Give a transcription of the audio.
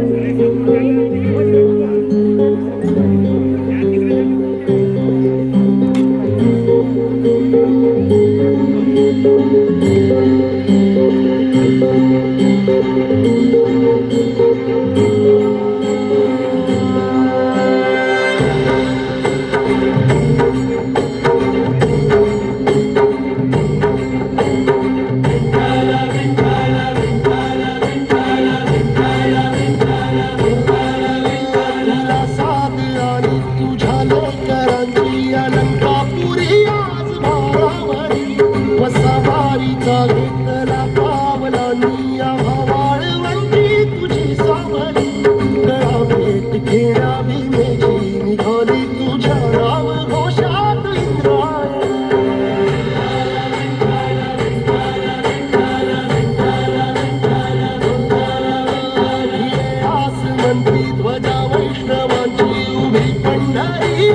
Thank you. ध्वजा वैष्णवांची उभी पंढरी